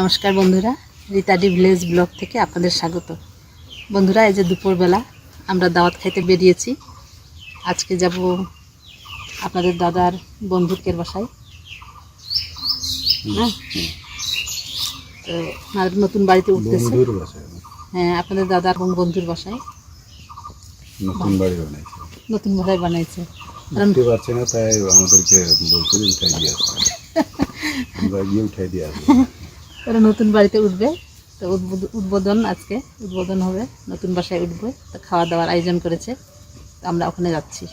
নমস্কার বন্ধুরা রীতাডি village blog থেকে আপনাদের স্বাগত। বন্ধুরা এই যে দুপুরবেলা আমরা দাওয়াত খাইতে বেরিয়েছি। আজকে যাব আপনাদের দাদার বন্ধুকের বাসায়। হ্যাঁ? তো আমাদের নতুন বাড়িতে উঠতেছে। হ্যাঁ আপনাদের দাদার এবং বন্ধুর বাসায়। নতুন বাড়ি বানাইছে। নতুন বাসায় বানাইছে। কারণ উঠতে পারছে না তাই আমাদেরকে বলছে যে উঠাই দিয়ে আসো। আমরা গিয়ে উঠাই দিয়ে আসব। ওরা নতুন বাড়িতে উঠবে, তো উদ্বোধ- উদ্বোধন আজকে, উদ্বোধন হবে, নতুন বাসায় উঠবে, তো খাওয়া দাওয়ার আয়োজন করেছে, তো আমরা ওখানে যাচ্ছি।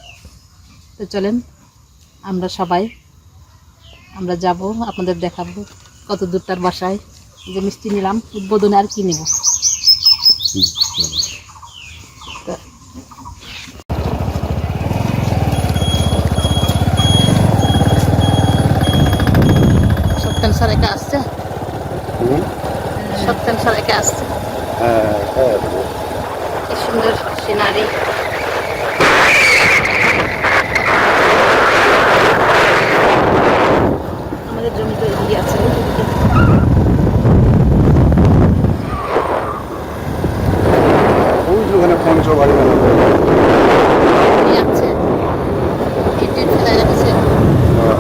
তো চলেন, আমরা সবাই, আমরা যাব, আপনাদের দেখাবো কত দূর তার বাসায়। যে মিষ্টি নিলাম, উদ্বোধনে আর কি নেব? সত্যেন স্যার একা আসছে? স্যার একা আসছে হ্যাঁ, হ্যাঁ, কি সুন্দর সিনারি আমাদের জমি তো এদিকে আছে ওখানে আছে হ্যাঁ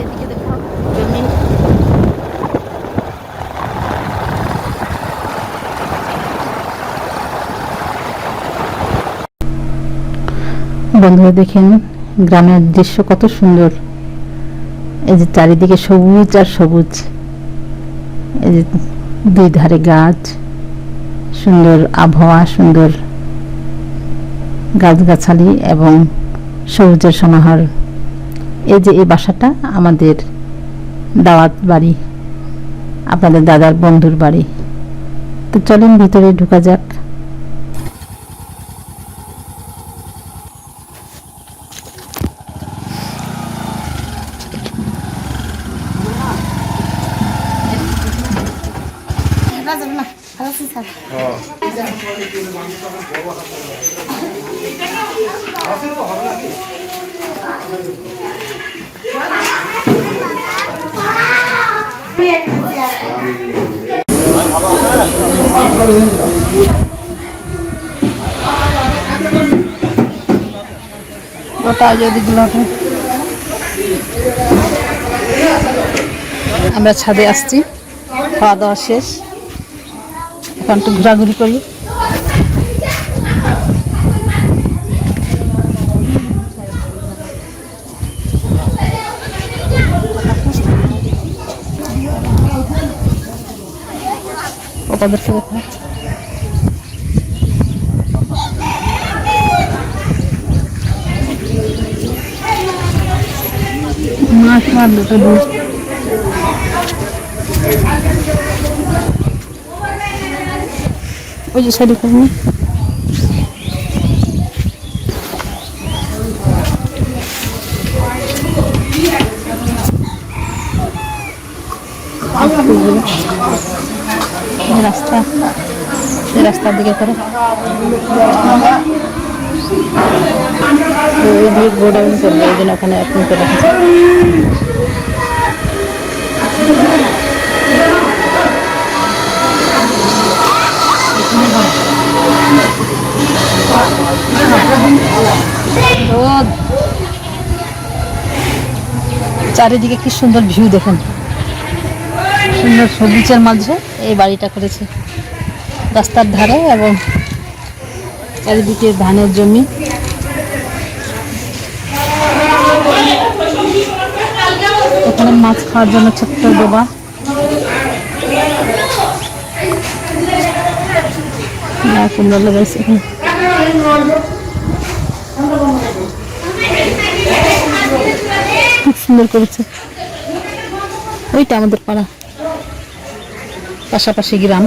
এদিকে দেখো জমি বন্ধুরা দেখেন, গ্রামের দৃশ্য কত সুন্দর। এই যে চারিদিকে সবুজ আর সবুজ। এই যে দুই ধারে গাছ, সুন্দর আবহাওয়া, সুন্দর গাছগাছালি এবং সবুজের সমাহার। এই যে এই বাসাটা আমাদের দাওয়াত বাড়ি, আপনাদের দাদার বন্ধুর বাড়ি। তো চলেন ভিতরে ঢুকা যাক। ওটা যদি আমরা ছাদে আসছি খাওয়া দাওয়া শেষ। এখন একটু ঘোরাঘুরি করি ওদেরকে দেখা মাছ মারলো তো দূর ওই যে করব এই রাস্তা রাস্তার দিকে করে। ওই দিকে গোডাউন করবে ওই জন্য ওখানে এখন করে চারিদিকে কি সুন্দর ভিউ দেখেন। সুন্দর সবুজের মাঝে এই বাড়িটা করেছে। রাস্তার ধারে এবং চারিদিকে ধানের জমি। এখানে মাছ খাওয়ার জন্য ছোট্ট ডোবা। সুন্দর লেগেছে এখানে খুব সুন্দর করেছে। ওইটা আমাদের পাড়া। পাশাপাশি গ্রাম।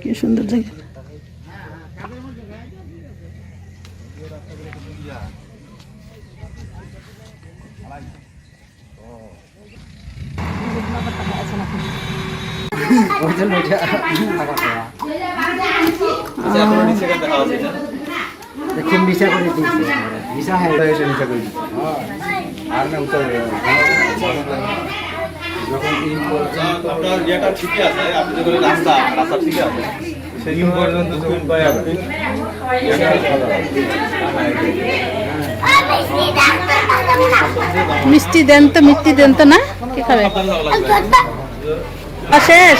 কি সুন্দর জায়গা। দেখুন ভিসা করে দিয়েছে ভিসা হ্যাঁ এসে নিচে করে আপনি মিষ্টি দেন তো, মিষ্টি দেন তো না? কি খাবে? শেষ?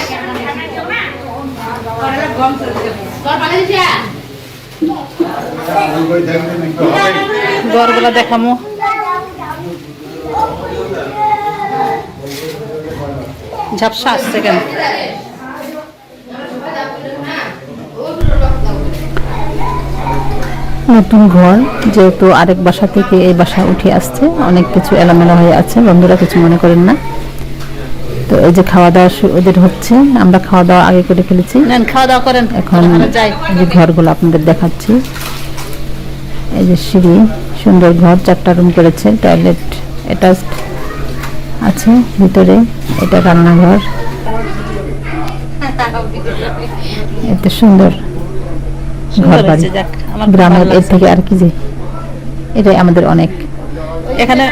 গড়গুলো দেখামো। ঝাপসা আসছে কেন? নতুন ঘর, যেহেতু আরেক বাসা থেকে এই বাসা উঠে আসছে, অনেক কিছু এলোমেলো হয়ে আছে, বন্ধুরা কিছু মনে করেন না। তো এই যে খাওয়া দাওয়া ওদের হচ্ছে আমরা খাওয়া দাওয়া আগে করে ফেলেছি। খাওয়া দাওয়া করেন। এখন যে ঘরগুলো আপনাদের দেখাচ্ছি। এই যে সিঁড়ি সুন্দর ঘর চারটা রুম করেছে টয়লেট অ্যাটাচড আছে ভিতরে এটা রান্নাঘর। এত সুন্দর ঘর বাড়ি গ্রামের এর থেকে আর কি যে এটাই আমাদের অনেক এখানে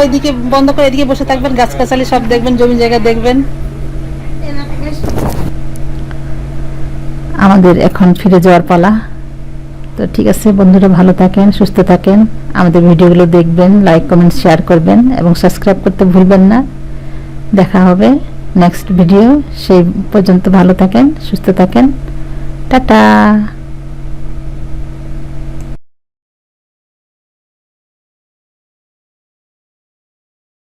ওইদিকে বন্ধ করে এদিকে বসে থাকবেন গাছ গাছগাছালি সব দেখবেন জমি জায়গা দেখবেন। আমাদের এখন ফিরে যাওয়ার পালা। তো ঠিক আছে বন্ধুরা ভালো থাকেন সুস্থ থাকেন। আমাদের ভিডিওগুলো দেখবেন লাইক কমেন্ট শেয়ার করবেন এবং সাবস্ক্রাইব করতে ভুলবেন না। দেখা হবে নেক্সট ভিডিও সেই পর্যন্ত ভালো থাকেন সুস্থ থাকেন। টাটা!